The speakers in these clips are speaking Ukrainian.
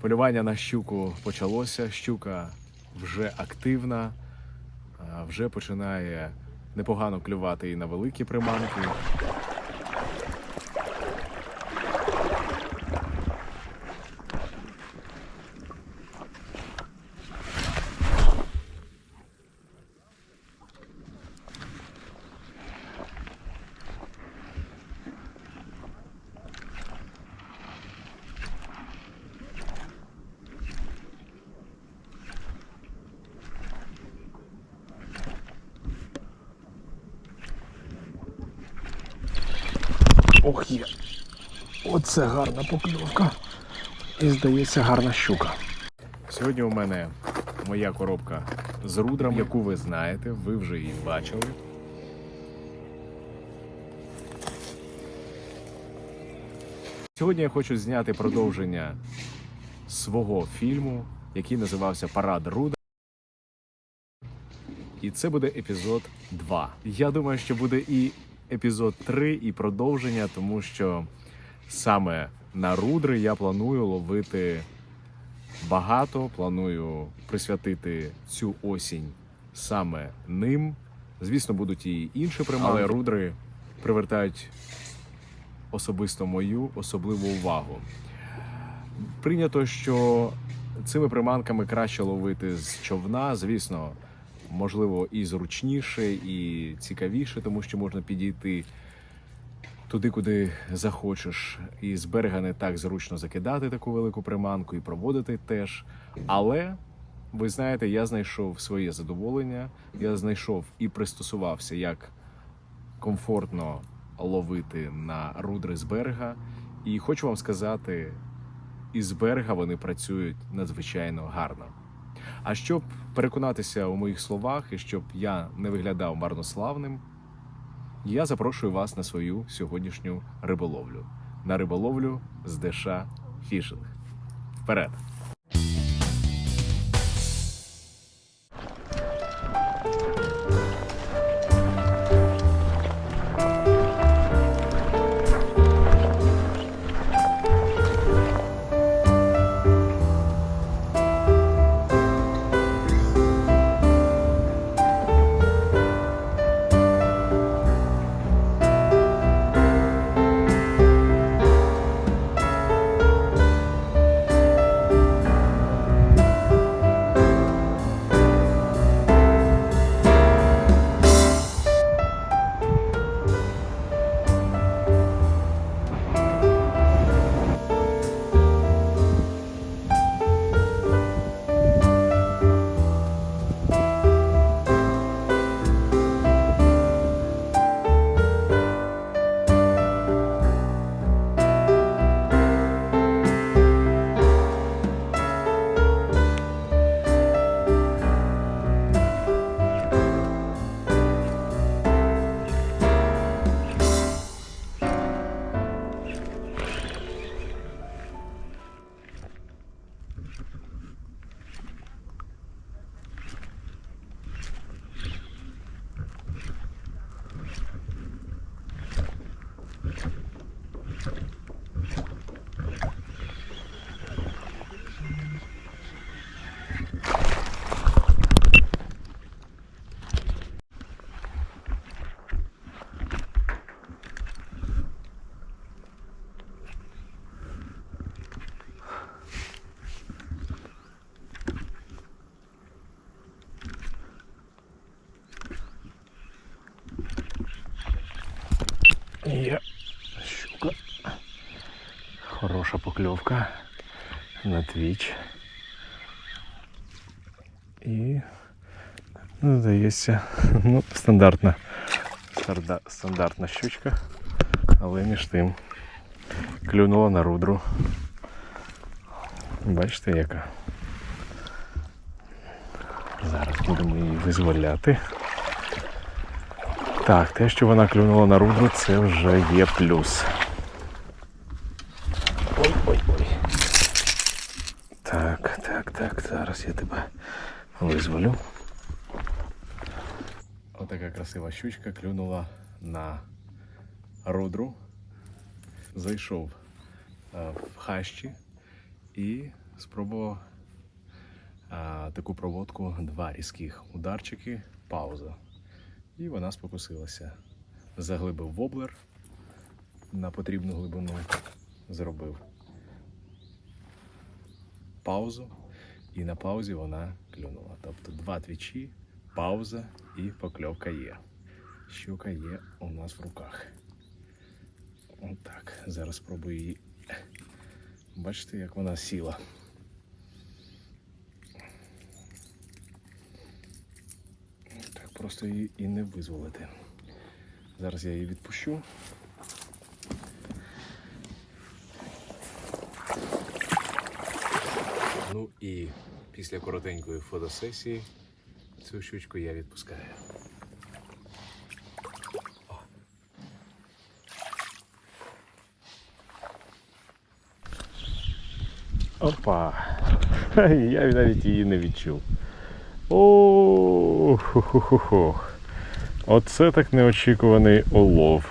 Полювання на щуку почалося. Щука вже активна, вже починає непогано клювати і на великі приманки. Ох є. Оце гарна покльовка. І здається, гарна щука. Сьогодні у мене моя коробка з рудром, яку ви знаєте, ви вже її бачили. Сьогодні я хочу зняти продовження свого фільму, який називався Парад Руда. І це буде епізод 2. Я думаю, що буде і епізод 3, і продовження, тому що саме на рудри я планую ловити багато. Планую присвятити цю осінь саме ним. Звісно, будуть і інші приманки, але рудри привертають особисто мою особливу увагу. Прийнято, що цими приманками краще ловити з човна, звісно, можливо, і зручніше, і цікавіше, тому що можна підійти туди, куди захочеш. І з берега не так зручно закидати таку велику приманку і проводити теж. Але ви знаєте, я знайшов своє задоволення, я знайшов і пристосувався, як комфортно ловити на рудри з берега. І хочу вам сказати, із берега вони працюють надзвичайно гарно. А щоб переконатися у моїх словах і щоб я не виглядав марнославним, я запрошую вас на свою сьогоднішню риболовлю. На риболовлю з Деша Фішинг. Вперед! Хороша на твіч. І, ну, здається, ну, стандартна, стандартна щучка, але між тим клюнула на рудру. Бачите, яка. Зараз будемо її визволяти. Так, те, що вона клюнула на рудру, це вже є плюс. Ой-ой-ой. Так, так, так, зараз я тебе визволю. Отака красива щучка клюнула на рудру. Зайшов е, в хащі і спробував таку проводку, два різких ударчики, пауза. І вона спокусилася. Заглибив воблер на потрібну глибину, зробив паузу, і на паузі вона клюнула. Тобто два твічі, пауза і покльовка є. Щука є у нас в руках. Отак. Зараз спробую її. Бачите, як вона сіла. Так, просто її і не визволити. Зараз я її відпущу. Ну і після коротенької фотосесії цю щучку я відпускаю. Опа! Я навіть її не відчув. О, хо-хо-хо. Оце так неочікуваний улов.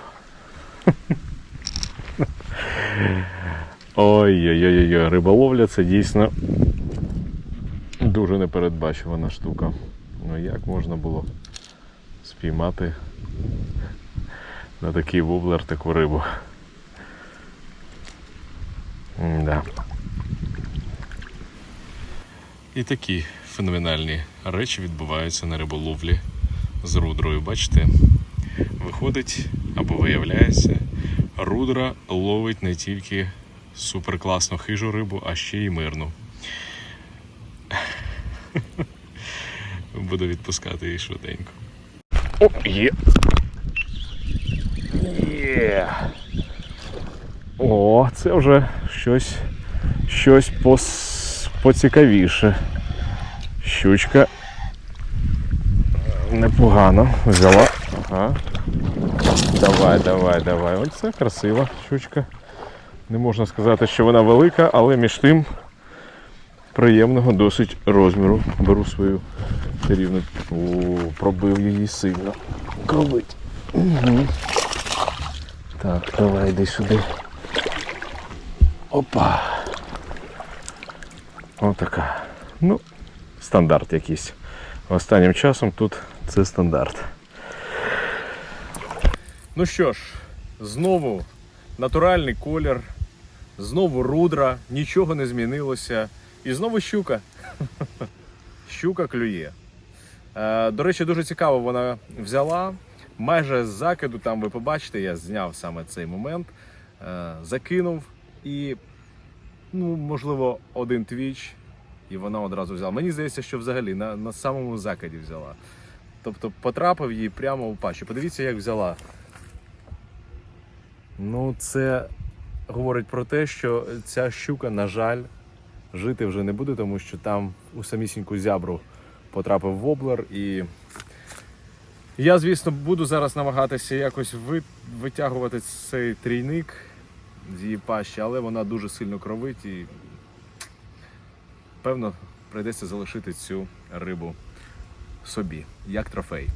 Ой-ой-ой, риболовля це дійсно дуже непередбачувана штука. Ну як можна було спіймати на такий воблер таку рибу? Да. І такі феноменальні речі відбуваються на риболовлі з рудрою. Бачите, виходить або виявляється, рудра ловить не тільки суперкласну хижу рибу, а ще й мирну. Буду відпускати її швиденько. О, є. Є. О, це вже щось, щось пос, поцікавіше. Щучка непогано взяла. Ага. Давай, давай, давай. Оце красива щучка. Не можна сказати, що вона велика, але між тим приємного досить розміру. Беру свою чарівну. О, пробив її сильно. Кровить. Угу. Так, давай йди сюди. Опа. Отака. Ну, стандарт якийсь. Останнім часом тут це стандарт. Ну що ж, знову натуральний колір, знову рудра, нічого не змінилося. І знову щука. Щука клює. Е, До речі, дуже цікаво вона взяла. Майже з закиду, там ви побачите, я зняв саме цей момент, е, закинув і, ну, можливо, один твіч, і вона одразу взяла. Мені здається, що взагалі на, на самому закиді взяла. Тобто потрапив їй прямо у пащу. Подивіться, як взяла. Ну, це говорить про те, що ця щука, на жаль, жити вже не буде, тому що там у самісіньку зябру потрапив воблер. І я, звісно, буду зараз намагатися якось витягувати цей трійник з її пащі, але вона дуже сильно кровить і певно прийдеться залишити цю рибу собі, як трофей.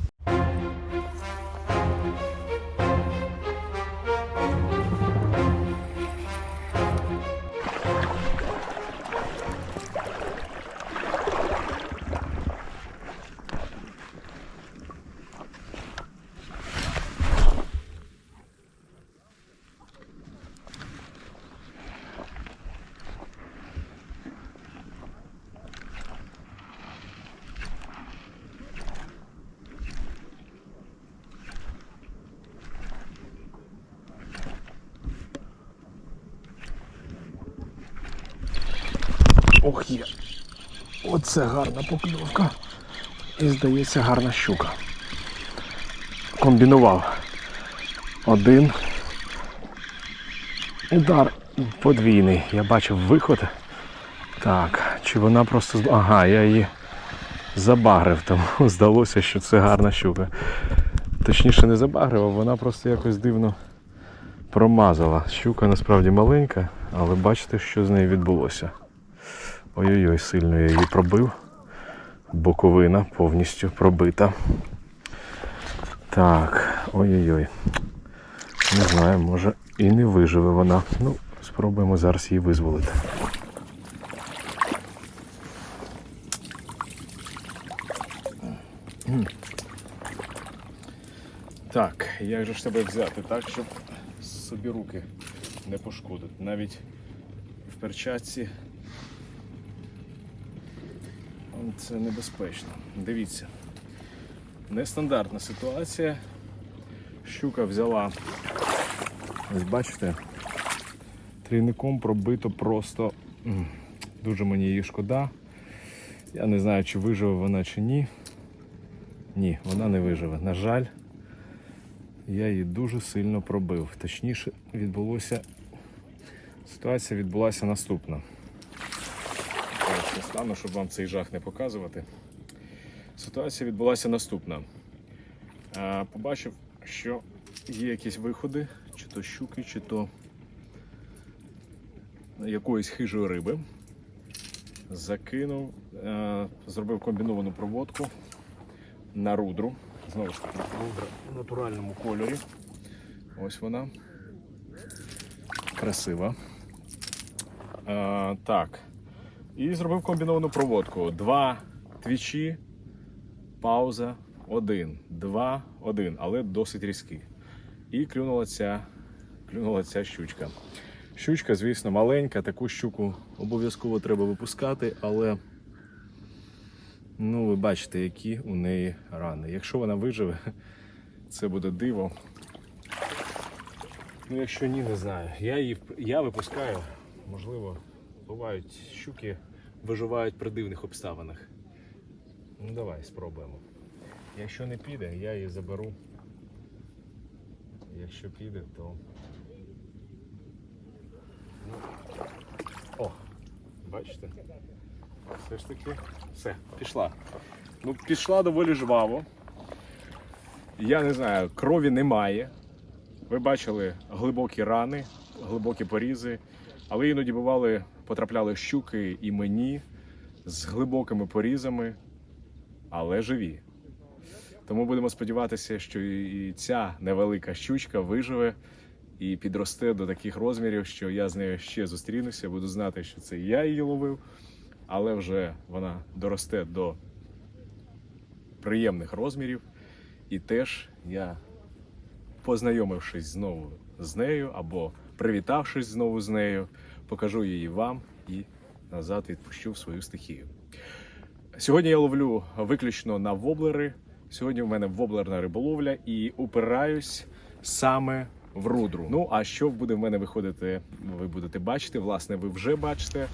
Ох є. Оце гарна покльовка. І здається гарна щука. Комбінував. Один. Удар подвійний. Я бачив виход. Так, чи вона просто. Ага, я її забагрив, тому здалося, що це гарна щука. Точніше не забагрив, а вона просто якось дивно промазала. Щука насправді маленька, але бачите, що з нею відбулося. Ой-ой-ой, сильно я її пробив. Боковина повністю пробита. Так, ой-ой-ой. Не знаю, може і не виживе вона. Ну, спробуємо зараз її визволити. Так, як же ж тебе взяти так, щоб собі руки не пошкодити. Навіть в перчатці це небезпечно. Дивіться. Нестандартна ситуація. Щука взяла. Ось бачите, трійником пробито просто дуже мені її шкода. Я не знаю, чи виживе вона чи ні. Ні, вона не виживе. На жаль, я її дуже сильно пробив. Точніше, відбулося. Ситуація відбулася наступна. Я стану, щоб вам цей жах не показувати. Ситуація відбулася наступна. Побачив, що є якісь виходи, чи то щуки, чи то якоїсь хижої риби. Закинув, е, зробив комбіновану проводку на рудру. Знову ж таки, рудра в натуральному кольорі. Ось вона. Красива. Е, так. І зробив комбіновану проводку. Два твічі, пауза, один, два, один, але досить різкий. І клюнула ця, клюнула ця щучка. Щучка, звісно, маленька, таку щуку обов'язково треба випускати, але ну, ви бачите, які у неї рани. Якщо вона виживе, це буде диво. Ну, якщо ні, не знаю. Я її я випускаю, можливо, бувають щуки виживають при дивних обставинах. Ну давай спробуємо. Якщо не піде, я її заберу. Якщо піде, то. О, бачите? Все ж таки, все, пішла. Ну, пішла доволі жваво. Я не знаю, крові немає. Ви бачили глибокі рани, глибокі порізи, але іноді бували, потрапляли щуки і мені з глибокими порізами, але живі. Тому будемо сподіватися, що і ця невелика щучка виживе і підросте до таких розмірів, що я з нею ще зустрінуся, буду знати, що це я її ловив, але вже вона доросте до приємних розмірів. І теж я, познайомившись знову з нею або привітавшись знову з нею, покажу її вам і назад відпущу в свою стихію. Сьогодні я ловлю виключно на воблери. Сьогодні в мене воблерна риболовля і упираюсь саме в рудру. Ну а що буде в мене виходити, ви будете бачити. Власне, ви вже бачите.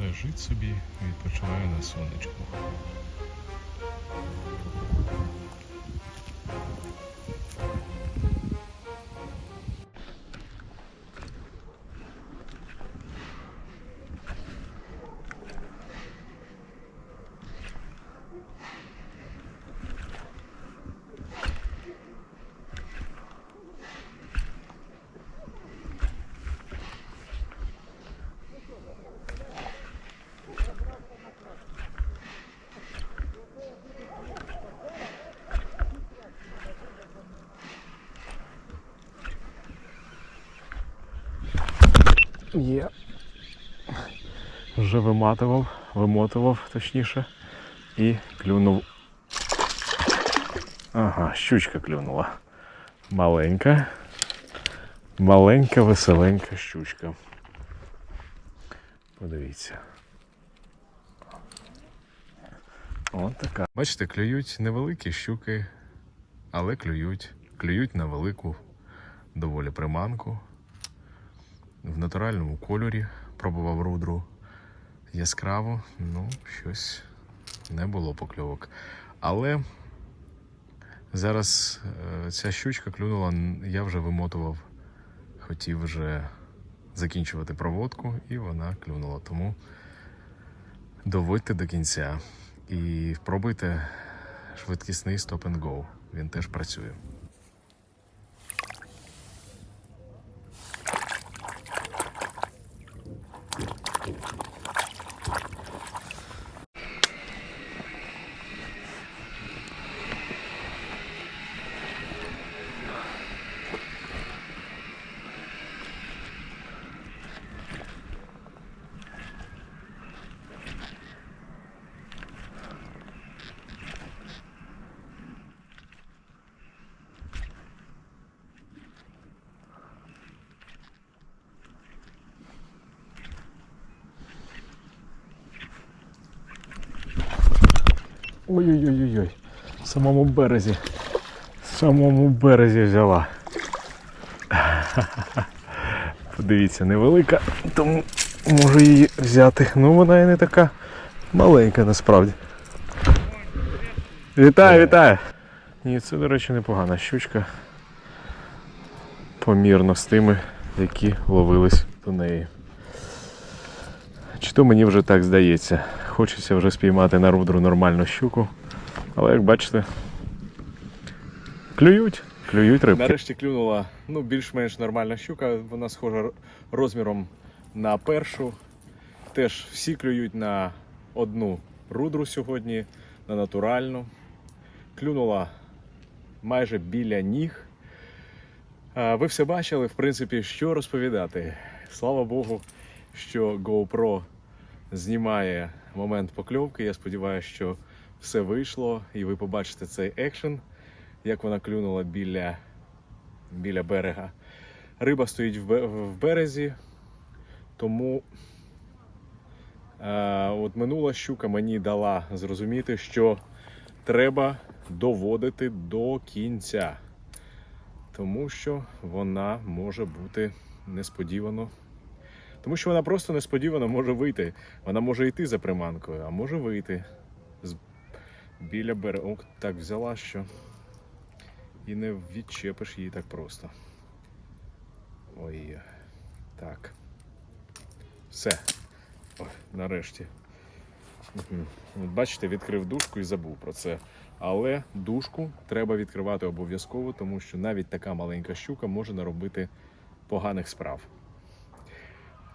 Лежить собі, відпочиває на сонечку. Є. Вже виматував, вимотував точніше. І клюнув. Ага, щучка клюнула. Маленька. Маленька, веселенька щучка. Подивіться. От така. Бачите, клюють невеликі щуки, але клюють. Клюють на велику доволі приманку в натуральному кольорі, пробував рудру яскраво, ну, щось не було покльовок. Але зараз е, ця щучка клюнула, я вже вимотував, хотів вже закінчувати проводку, і вона клюнула. Тому доводьте до кінця і пробуйте швидкісний stop and go. Він теж працює. Ой-ой-ой-ой. В самому березі. В самому березі взяла. Подивіться, невелика, тому можу її взяти. Ну вона і не така маленька насправді. Вітаю, вітаю! Ні, це, до речі, непогана щучка. Помірно з тими, які ловились до неї. Чи то мені вже так здається. Хочеться вже спіймати на рудру нормальну щуку. Але як бачите, клюють, клюють рибки. Нарешті клюнула ну, більш-менш нормальна щука. Вона схожа розміром на першу. Теж всі клюють на одну рудру сьогодні, на натуральну. Клюнула майже біля ніг. Ви все бачили, в принципі, що розповідати. Слава Богу, що GoPro знімає момент покльовки. Я сподіваюся, що все вийшло, і ви побачите цей екшен, як вона клюнула біля, біля берега. Риба стоїть в березі, тому е, от минула щука мені дала зрозуміти, що треба доводити до кінця, тому що вона може бути несподівано тому що вона просто несподівано може вийти. Вона може йти за приманкою, а може вийти з... біля берега. Так взяла, що і не відчепиш її так просто. Ой. Так. Все. Ой, нарешті. От Бачите, відкрив дужку і забув про це. Але дужку треба відкривати обов'язково, тому що навіть така маленька щука може наробити поганих справ.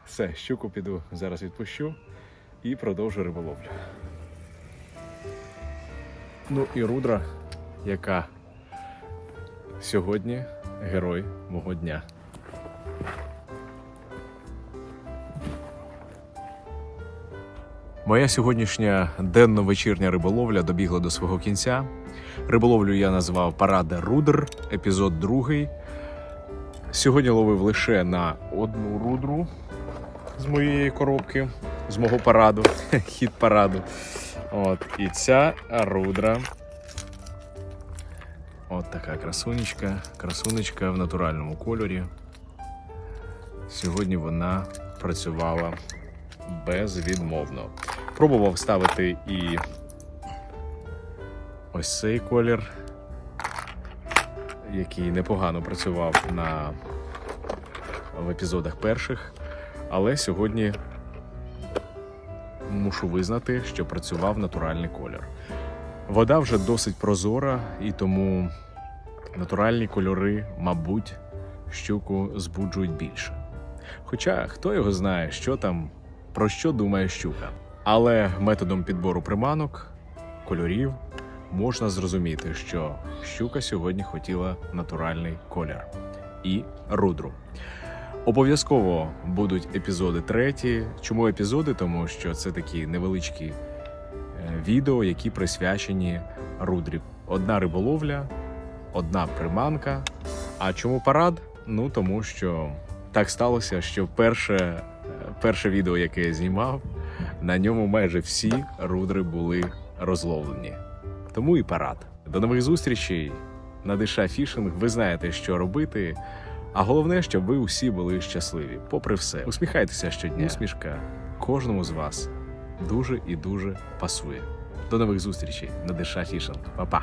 Все, щуку піду зараз відпущу і продовжу риболовлю. Ну і рудра, яка сьогодні герой мого дня. Моя сьогоднішня денно-вечірня риболовля добігла до свого кінця. Риболовлю я назвав Парада Рудр, епізод другий. Сьогодні ловив лише на одну рудру з моєї коробки, з мого параду, хід параду. От, і ця рудра. От така красунечка, красунечка в натуральному кольорі. Сьогодні вона працювала безвідмовно. Пробував ставити і ось цей колір, який непогано працював на, в епізодах перших. Але сьогодні мушу визнати, що працював натуральний колір. Вода вже досить прозора, і тому натуральні кольори, мабуть, щуку збуджують більше. Хоча хто його знає, що там, про що думає щука. Але методом підбору приманок, кольорів можна зрозуміти, що щука сьогодні хотіла натуральний колір і рудру. Обов'язково будуть епізоди треті. Чому епізоди? Тому що це такі невеличкі е, відео, які присвячені рудрі. Одна риболовля, одна приманка. А чому парад? Ну тому що так сталося, що перше, е, перше відео, яке я знімав, на ньому майже всі рудри були розловлені. Тому і парад. До нових зустрічей на Диша Фішинг. Ви знаєте, що робити. А головне, щоб ви усі були щасливі, попри все. Усміхайтеся щодня. Усмішка кожному з вас дуже і дуже пасує. До нових зустрічей на Диша Фішинг. Па-па!